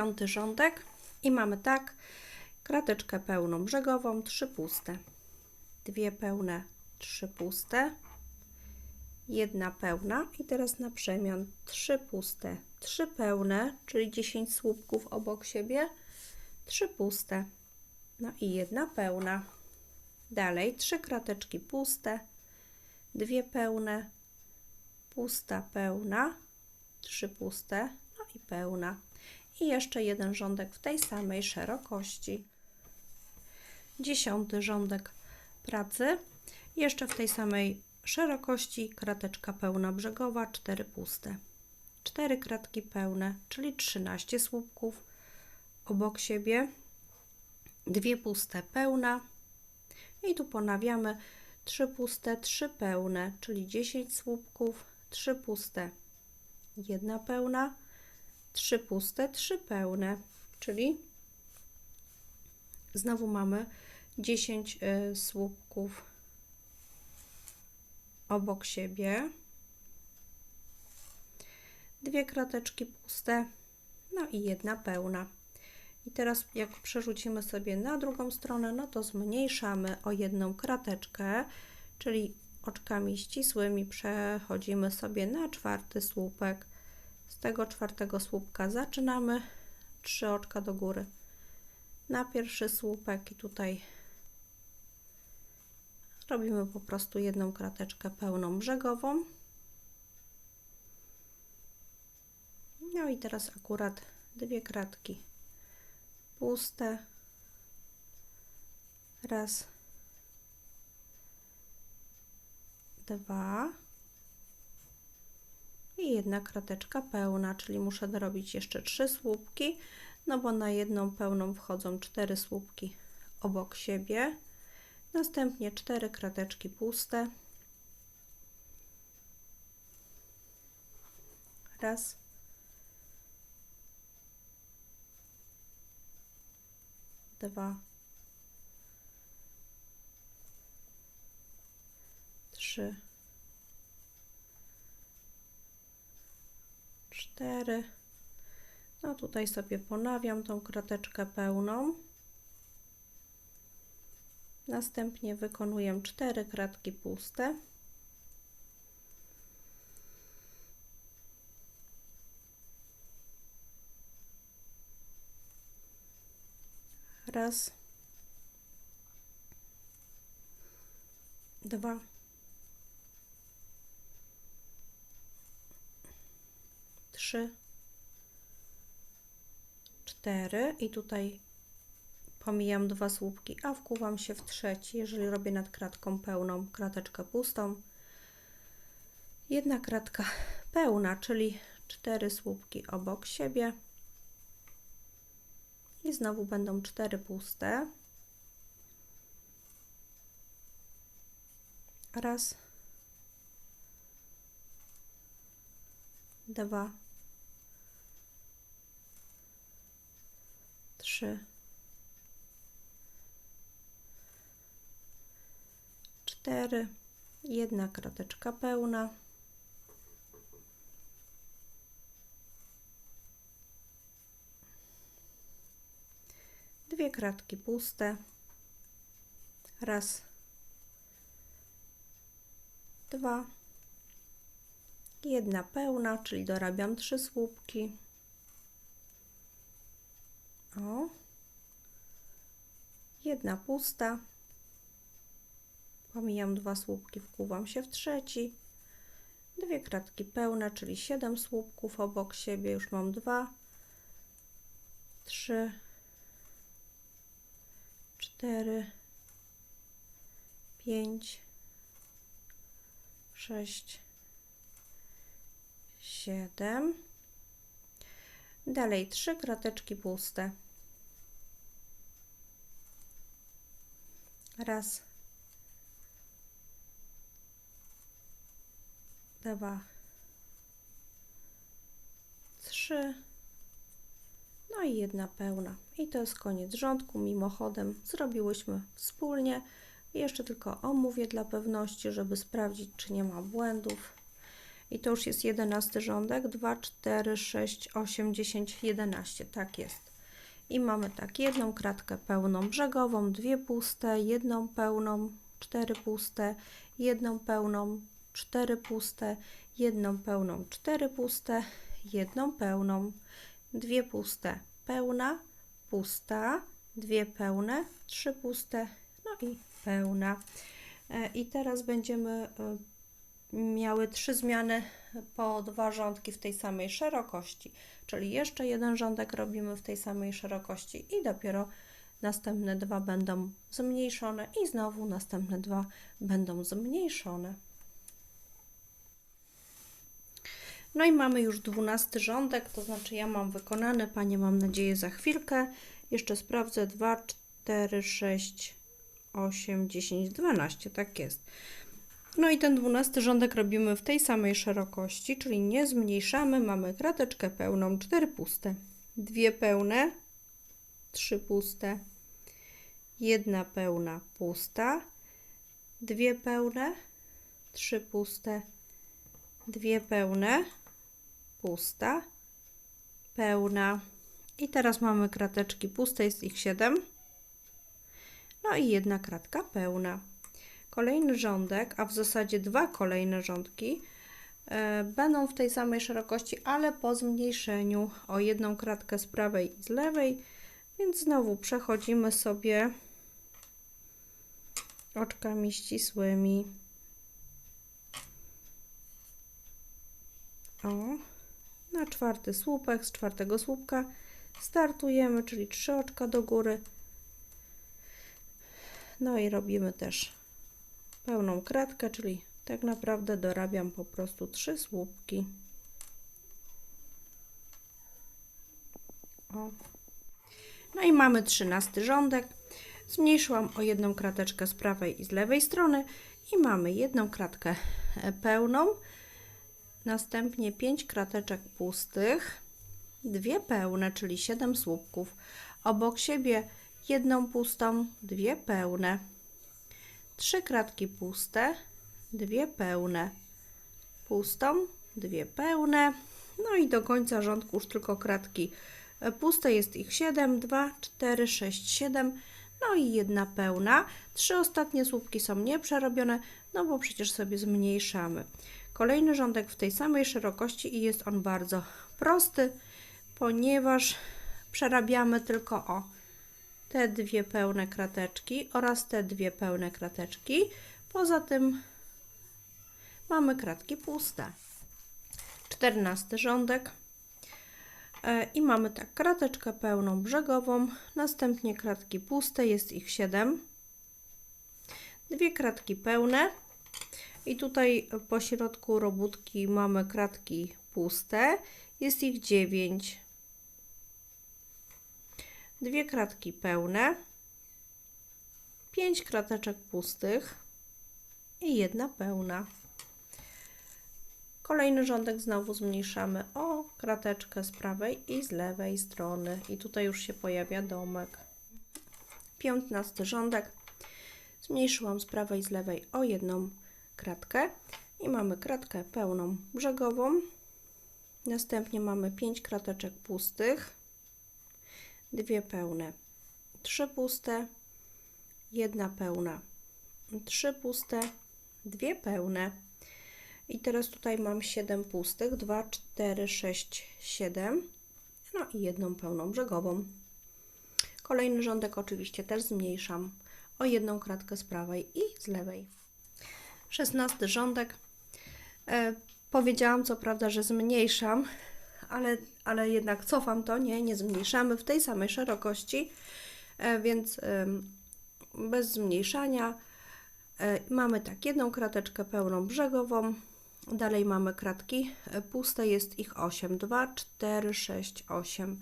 dziewiąty rządek i mamy tak, krateczkę pełną brzegową, trzy puste, dwie pełne, trzy puste, jedna pełna i teraz na przemian trzy puste, trzy pełne, czyli 10 słupków obok siebie, trzy puste, no i jedna pełna. Dalej trzy krateczki puste, dwie pełne, pusta, pełna, trzy puste, no i pełna. I jeszcze jeden rządek w tej samej szerokości. Dziesiąty rządek pracy. Jeszcze w tej samej szerokości krateczka pełna brzegowa, cztery puste. Cztery kratki pełne, czyli 13 słupków obok siebie. Dwie puste, pełna. I tu ponawiamy trzy puste, trzy pełne, czyli 10 słupków, trzy puste, jedna pełna, trzy puste, trzy pełne, czyli znowu mamy 10 y, słupków obok siebie, dwie krateczki puste, no i jedna pełna. I teraz jak przerzucimy sobie na drugą stronę, no to zmniejszamy o jedną krateczkę, czyli oczkami ścisłymi przechodzimy sobie na czwarty słupek. Z tego czwartego słupka zaczynamy trzy oczka do góry na pierwszy słupek i tutaj robimy po prostu jedną krateczkę pełną brzegową. No i teraz akurat dwie kratki puste. Raz, dwa i jedna krateczka pełna, czyli muszę dorobić jeszcze trzy słupki, no bo na jedną pełną wchodzą cztery słupki obok siebie. Następnie cztery krateczki puste. Raz, dwa, trzy, cztery. No tutaj sobie ponawiam tą krateczkę pełną. Następnie wykonuję cztery kratki puste. Raz, dwa, trzy, cztery i tutaj pomijam dwa słupki, a wkuwam się w trzeci, jeżeli robię nad kratką pełną, krateczkę pustą. Jedna kratka pełna, czyli cztery słupki obok siebie i znowu będą cztery puste. Raz, dwa, trzy, cztery, jedna krateczka pełna. dwie kratki puste, raz, dwa, jedna pełna, czyli dorabiam trzy słupki. O, jedna pusta, pomijam dwa słupki, wkuwam się w trzeci, dwie kratki pełne, czyli siedem słupków obok siebie, już mam dwa, trzy, cztery, pięć, sześć, siedem. Dalej trzy krateczki puste. Raz, dwa, trzy. No i jedna pełna. I to jest koniec rządku. Mimochodem zrobiłyśmy wspólnie. Jeszcze tylko omówię dla pewności, żeby sprawdzić, czy nie ma błędów. I to już jest jedenasty rządek. 2, 4, 6, 8, 10, 11. Tak jest. I mamy tak, jedną kratkę pełną brzegową, dwie puste, jedną pełną, cztery puste, jedną pełną, cztery puste, jedną pełną, cztery puste, jedną pełną, dwie puste, pełna, pusta, dwie pełne, trzy puste, no i pełna. E, I teraz będziemy e, miały trzy zmiany po dwa rządki w tej samej szerokości, czyli jeszcze jeden rządek robimy w tej samej szerokości i dopiero następne dwa będą zmniejszone i znowu następne dwa będą zmniejszone. No i mamy już dwunasty rządek, to znaczy ja mam wykonane, Panie mam nadzieję za chwilkę. Jeszcze sprawdzę 2, 4, 6, 8, 10, 12, tak jest. No i ten dwunasty rządek robimy w tej samej szerokości, czyli nie zmniejszamy, mamy krateczkę pełną, cztery puste, dwie pełne, trzy puste, jedna pełna, pusta, dwie pełne, trzy puste, dwie pełne, pusta, pełna. I teraz mamy krateczki puste, jest ich 7. No i jedna kratka pełna. Kolejny rządek, a w zasadzie dwa kolejne rządki e, będą w tej samej szerokości, ale po zmniejszeniu o jedną kratkę z prawej i z lewej, więc znowu przechodzimy sobie oczkami ścisłymi. O, na czwarty słupek, z czwartego słupka startujemy, czyli trzy oczka do góry. No i robimy też pełną kratkę, czyli tak naprawdę dorabiam po prostu trzy słupki. O. No i mamy trzynasty rządek. Zmniejszyłam o jedną krateczkę z prawej i z lewej strony i mamy jedną kratkę pełną, następnie pięć krateczek pustych, dwie pełne, czyli 7 słupków. Obok siebie jedną pustą, dwie pełne. Trzy kratki puste, dwie pełne. Pustą, dwie pełne. No i do końca rządku już tylko kratki puste, jest ich 7, 2, 4, 6, 7. No i jedna pełna. Trzy ostatnie słupki są nieprzerobione, no bo przecież sobie zmniejszamy. Kolejny rządek w tej samej szerokości i jest on bardzo prosty ponieważ przerabiamy tylko o te dwie pełne krateczki oraz te dwie pełne krateczki. Poza tym mamy kratki puste. Czternasty rządek. E, i mamy tak krateczkę pełną brzegową, następnie kratki puste, jest ich 7, dwie kratki pełne. I tutaj po środku robótki mamy kratki puste, jest ich 9 dwie kratki pełne, pięć krateczek pustych i jedna pełna. Kolejny rządek znowu zmniejszamy o krateczkę z prawej i z lewej strony i tutaj już się pojawia domek. Piętnasty rządek zmniejszyłam z prawej i z lewej o jedną kratkę i mamy kratkę pełną brzegową. Następnie mamy pięć krateczek pustych dwie pełne, trzy puste, jedna pełna, trzy puste, dwie pełne. I teraz tutaj mam 7 pustych, 2, 4, 6, 7, no i jedną pełną brzegową. Kolejny rządek oczywiście też zmniejszam o jedną kratkę z prawej i z lewej. 16 rządek. E, powiedziałam co prawda, że zmniejszam, ale, ale jednak cofam to, nie, nie zmniejszamy w tej samej szerokości, e, więc bez zmniejszania e, mamy tak jedną krateczkę pełną brzegową, dalej mamy kratki e, puste, jest ich 8, 2, 4, 6, 8,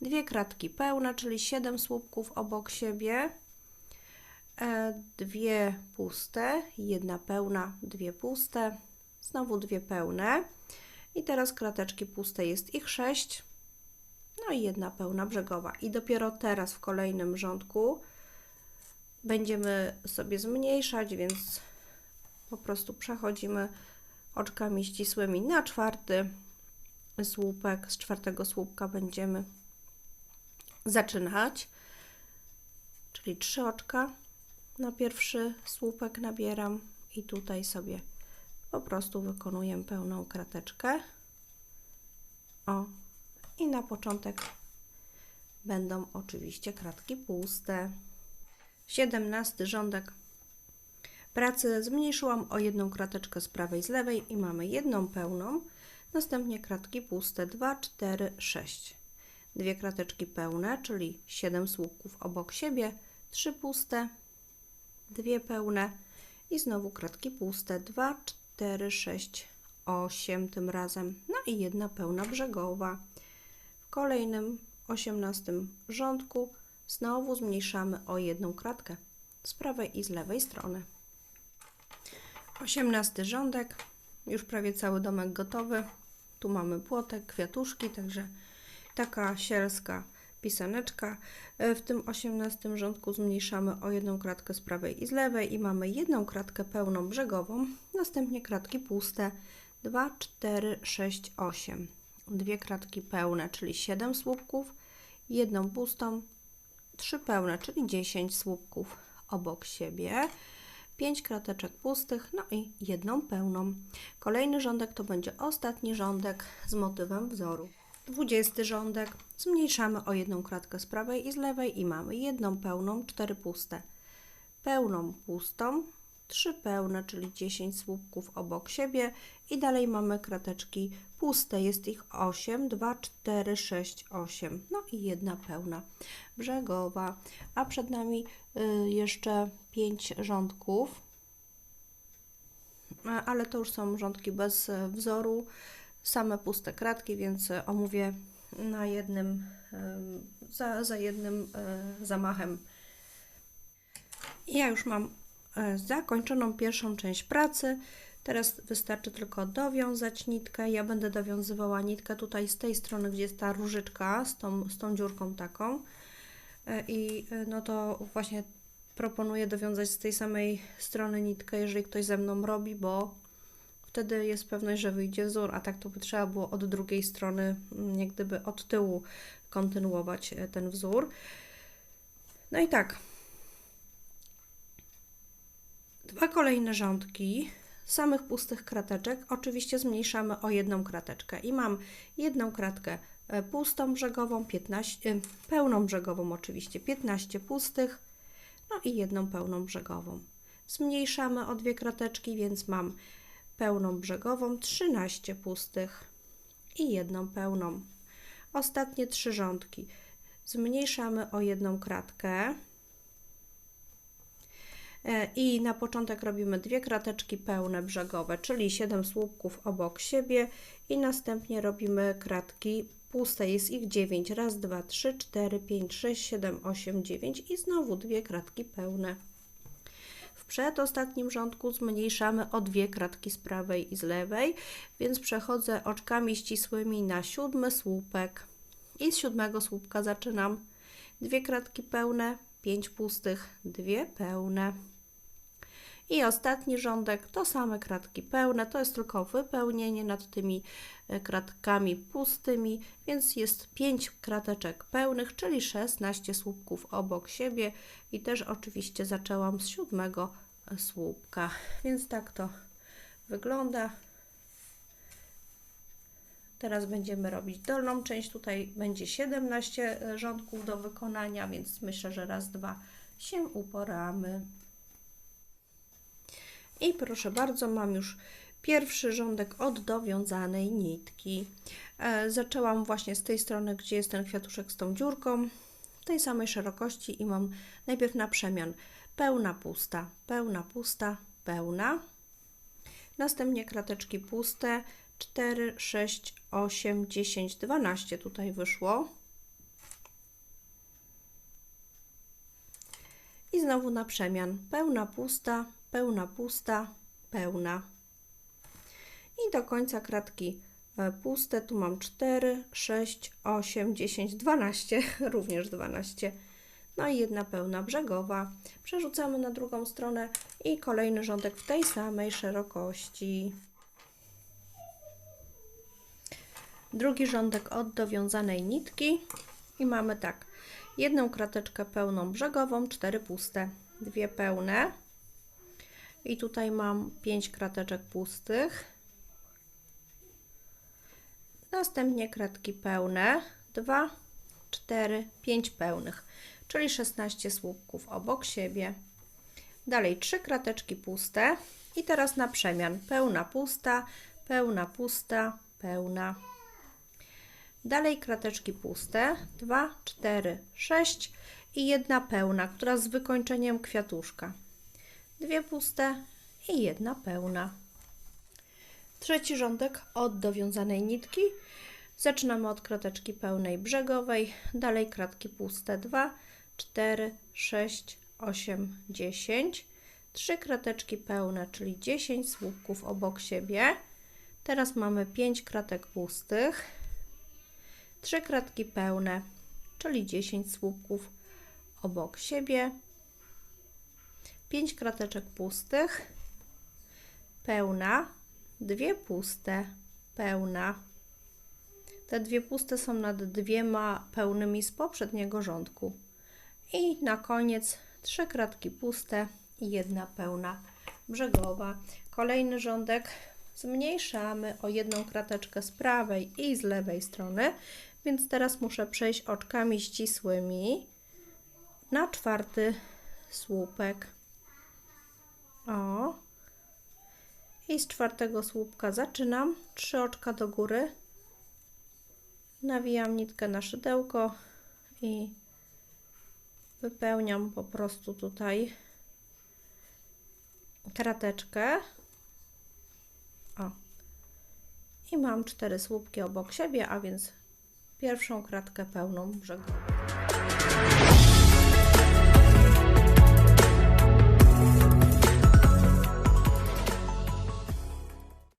dwie kratki pełne, czyli 7 słupków obok siebie, dwie puste, jedna pełna, dwie puste, znowu dwie pełne, i teraz krateczki puste jest ich 6. No i jedna pełna brzegowa. I dopiero teraz w kolejnym rządku będziemy sobie zmniejszać, więc po prostu przechodzimy oczkami ścisłymi na czwarty słupek. Z czwartego słupka będziemy zaczynać, czyli trzy oczka na pierwszy słupek nabieram i tutaj sobie po prostu wykonuję pełną krateczkę. O, i na początek będą oczywiście kratki puste. 17 rządek pracy zmniejszyłam o jedną krateczkę z prawej z lewej i mamy jedną pełną. Następnie kratki puste 2, 4, 6. Dwie krateczki pełne, czyli 7 słupków obok siebie, 3 puste, dwie pełne i znowu kratki puste 2, 4, 6, 8 tym razem. No i jedna pełna brzegowa. W kolejnym 18 rządku znowu zmniejszamy o jedną kratkę z prawej i z lewej strony. 18 rządek, już prawie cały domek gotowy. Tu mamy płotek, kwiatuszki, także taka sielska pisaneczka. E, w tym 18 rządku zmniejszamy o jedną kratkę z prawej i z lewej i mamy jedną kratkę pełną brzegową, następnie kratki puste 2, 4, 6, 8. Dwie kratki pełne, czyli 7 słupków, jedną pustą, trzy pełne, czyli 10 słupków obok siebie. 5 krateczek pustych, no i jedną pełną. Kolejny rządek to będzie ostatni rządek z motywem wzoru. 20 rządek. Zmniejszamy o jedną kratkę z prawej i z lewej i mamy jedną pełną, cztery puste. Pełną, pustą, trzy pełne, czyli 10 słupków obok siebie. I dalej mamy krateczki puste, jest ich 8, 2, 4, 6, 8, no i jedna pełna brzegowa, a przed nami y, jeszcze 5 rządków, ale to już są rządki bez wzoru, same puste kratki, więc omówię na jednym, za, za jednym e, zamachem. Ja już mam e, zakończoną pierwszą część pracy. Teraz wystarczy tylko dowiązać nitkę. Ja będę dowiązywała nitkę tutaj z tej strony, gdzie jest ta różyczka z tą, z tą dziurką taką. E, I no to właśnie proponuję dowiązać z tej samej strony nitkę, jeżeli ktoś ze mną robi, bo wtedy jest pewność, że wyjdzie wzór, a tak to by trzeba było od drugiej strony, mm, jak gdyby od tyłu kontynuować e, ten wzór. No i tak. Dwa kolejne rządki samych pustych krateczek oczywiście zmniejszamy o jedną krateczkę i mam jedną kratkę e, pustą brzegową, 15, e, pełną brzegową oczywiście, 15 pustych, no i jedną pełną brzegową. Zmniejszamy o dwie krateczki, więc mam pełną brzegową, 13 pustych i jedną pełną. Ostatnie trzy rządki. Zmniejszamy o jedną kratkę. E, I na początek robimy dwie krateczki pełne brzegowe, czyli 7 słupków obok siebie i następnie robimy kratki puste, jest ich 9, raz, dwa, trzy, cztery, pięć, sześć, siedem, osiem, dziewięć i znowu dwie kratki pełne przedostatnim rządku zmniejszamy o dwie kratki z prawej i z lewej, więc przechodzę oczkami ścisłymi na siódmy słupek i z siódmego słupka zaczynam. Dwie kratki pełne, pięć pustych, dwie pełne. I ostatni rządek to same kratki pełne, to jest tylko wypełnienie nad tymi e, kratkami pustymi, więc jest 5 krateczek pełnych, czyli 16 słupków obok siebie i też oczywiście zaczęłam z siódmego słupka, więc tak to wygląda. Teraz będziemy robić dolną część, tutaj będzie 17 rządków do wykonania, więc myślę, że raz, dwa się uporamy. I proszę bardzo, mam już pierwszy rządek od dowiązanej nitki. E, zaczęłam właśnie z tej strony, gdzie jest ten kwiatuszek z tą dziurką, tej samej szerokości i mam najpierw na przemian pełna, pusta, pełna, pusta, pełna. Następnie krateczki puste 4, 6, 8, 10, 12 tutaj wyszło. I znowu na przemian pełna, pusta, pełna, pusta, pełna. I do końca kratki e, puste. Tu mam 4, 6, 8, 10, 12, również 12. No i jedna pełna brzegowa. Przerzucamy na drugą stronę i kolejny rządek w tej samej szerokości. drugi rządek od dowiązanej nitki i mamy tak, jedną krateczkę pełną brzegową, cztery puste, dwie pełne i tutaj mam pięć krateczek pustych, następnie kratki pełne, dwa, cztery, pięć pełnych, czyli 16 słupków obok siebie. Dalej trzy krateczki puste i teraz na przemian pełna, pusta, pełna, pusta, pełna. Dalej krateczki puste, 2, 4, 6 i jedna pełna, która z wykończeniem kwiatuszka. Dwie puste i jedna pełna. Trzeci rządek od dowiązanej nitki. Zaczynamy od krateczki pełnej brzegowej, dalej kratki puste 2, 4, 6, 8, 10. Trzy krateczki pełne, czyli 10 słupków obok siebie. Teraz mamy 5 kratek pustych, 3 kratki pełne, czyli 10 słupków obok siebie, 5 krateczek pustych, pełna, dwie puste, pełna. Te dwie puste są nad dwiema pełnymi z poprzedniego rządku. I na koniec trzy kratki puste i jedna pełna brzegowa. Kolejny rządek zmniejszamy o jedną krateczkę z prawej i z lewej strony, więc teraz muszę przejść oczkami ścisłymi na czwarty słupek. O. I z czwartego słupka zaczynam. Trzy oczka do góry. Nawijam nitkę na szydełko i wypełniam po prostu tutaj krateczkę. O. I mam cztery słupki obok siebie, a więc pierwszą kratkę pełną brzegową.